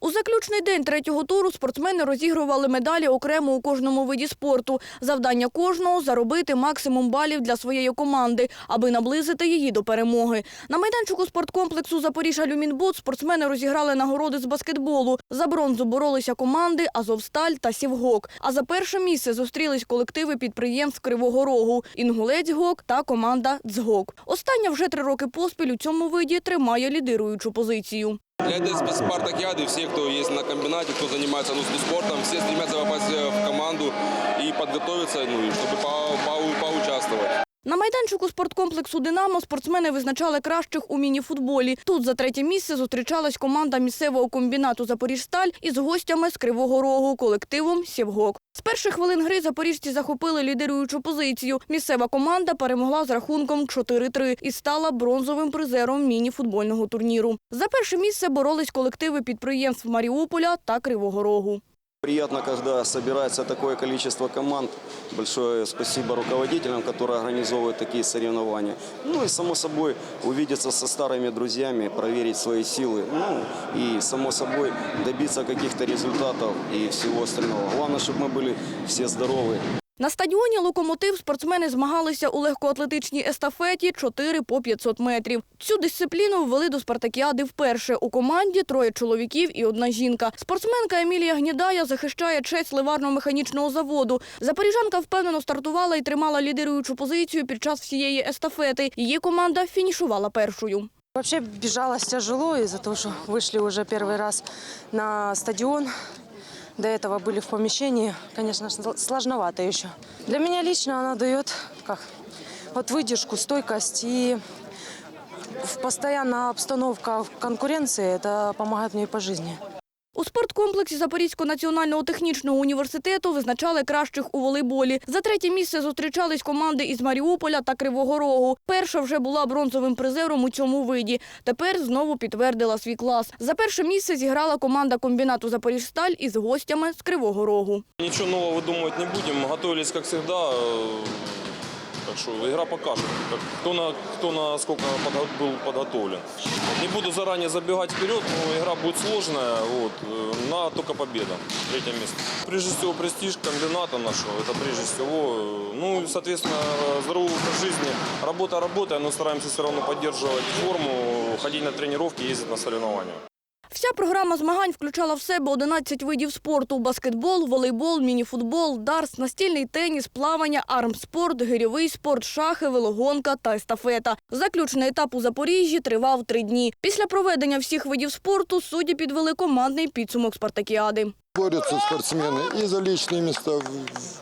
У заключний день третього туру спортсмени розігрували медалі окремо у кожному виді спорту. Завдання кожного – заробити максимум балів для своєї команди, аби наблизити її до перемоги. На майданчику спорткомплексу «Запоріжжя Люмінбуд» спортсмени розіграли нагороди з баскетболу. За бронзу боролися команди «Азовсталь» та «Сівгок». А за перше місце зустрілись колективи підприємств Кривого Рогу – «Інгулець-Гок» та команда «Дзгок». Остання вже три роки поспіль у цьому виді тримає лідируючу позицію. Для этой спа- спартакиады все, кто есть на комбинате, кто занимается ну, спортом, все стремятся попасть э, в команду и подготовиться, ну, и чтобы по- по- поучаствовать. На майданчику спорткомплексу «Динамо» спортсмени визначали кращих у міні-футболі. Тут за третє місце зустрічалась команда місцевого комбінату «Запоріжсталь» із гостями з Кривого Рогу колективом «Сівгок». З перших хвилин гри запоріжці захопили лідируючу позицію. Місцева команда перемогла з рахунком 4-3 і стала бронзовим призером міні-футбольного турніру. За перше місце боролись колективи підприємств Маріуполя та Кривого Рогу. Приятно, когда собирается такое количество команд. Большое спасибо руководителям, которые организовывают такие соревнования. Ну и, само собой, увидеться со старыми друзьями, проверить свои силы. Ну и, само собой, добиться каких-то результатов и всего остального. Главное, чтобы мы были все здоровы. На стадіоні «Локомотив» спортсмени змагалися у легкоатлетичній естафеті 4 по 500 метрів. Цю дисципліну ввели до спартакіади вперше. У команді троє чоловіків і одна жінка. Спортсменка Емілія Гнідая захищає честь ливарно-механічного заводу. Запоріжанка впевнено стартувала і тримала лідируючу позицію під час всієї естафети. Її команда фінішувала першою. Вообще бежалось тяжело из-за того, что вышли уже первый раз на стадион До этого были в помещении. Конечно, сл- сложновато еще. Для меня лично она дает как вот выдержку, стойкость и в постоянная обстановка в конкуренции. Это помогает мне и по жизни. У спорткомплексі Запорізького національного технічного університету визначали кращих у волейболі. За третє місце зустрічались команди із Маріуполя та Кривого Рогу. Перша вже була бронзовим призером у цьому виді. Тепер знову підтвердила свій клас. За перше місце зіграла команда комбінату «Запоріжсталь» із гостями з Кривого Рогу. Ничего нового выдумывать не будем. Готовились, как всегда. Э, Так что игра покажет, как- кто, на, кто насколько подго- был подготовлен. Не буду заранее забегать вперед, но игра будет сложная. Вот, э, на только победа. Третье место. Прежде всего престиж комбината нашего. Это прежде всего. э, Ну и, соответственно, э, здоровый образ жизни. Работа работая, но стараемся все равно поддерживать форму, ходить на тренировки, ездить на соревнования. Вся програма змагань включала в себе 11 видів спорту – баскетбол, волейбол, мініфутбол, дарс, настільний теніс, плавання, армспорт, гирьовий спорт, шахи, велогонка та естафета. Заключний етап у Запоріжжі тривав три дні. Після проведення всіх видів спорту судді підвели командний підсумок спартакіади. Борются спортсмены и за личные места в,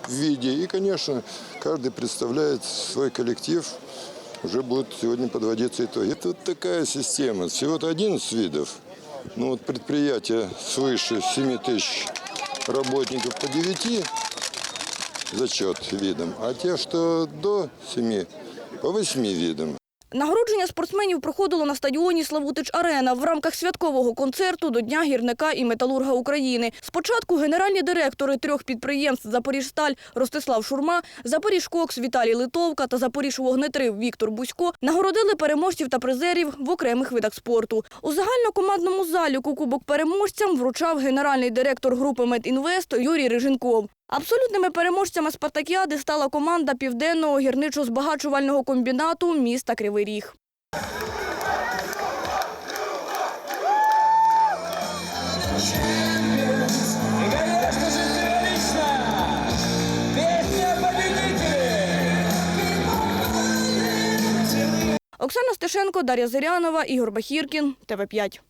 в виде. И, конечно, каждый представляет свой коллектив. Уже будут сегодня подводиться итоги. Это вот такая система. Всего-то 11 видов. Ну вот предприятие свыше 7 тысяч работников по 9 зачет видам. А те, что до 7, по 8 видам. Нагородження спортсменів проходило на стадіоні «Славутич-Арена» в рамках святкового концерту до Дня гірника і металурга України. Спочатку генеральні директори трьох підприємств «Запоріжсталь» Ростислав Шурма, «Запоріжкокс» Віталій Литовка та «Запоріжвогнетрив» Віктор Бусько нагородили переможців та призерів в окремих видах спорту. У загальнокомандному заліку кубок переможцям вручав генеральний директор групи «Медінвест» Юрій Риженков. Абсолютними переможцями спартакіади стала команда Південного гірничо-збагачувального комбінату міста Кривий Ріг. Оксана Стешенко, Дар'я Зирянова, Ігор Бахіркін, ТВ5.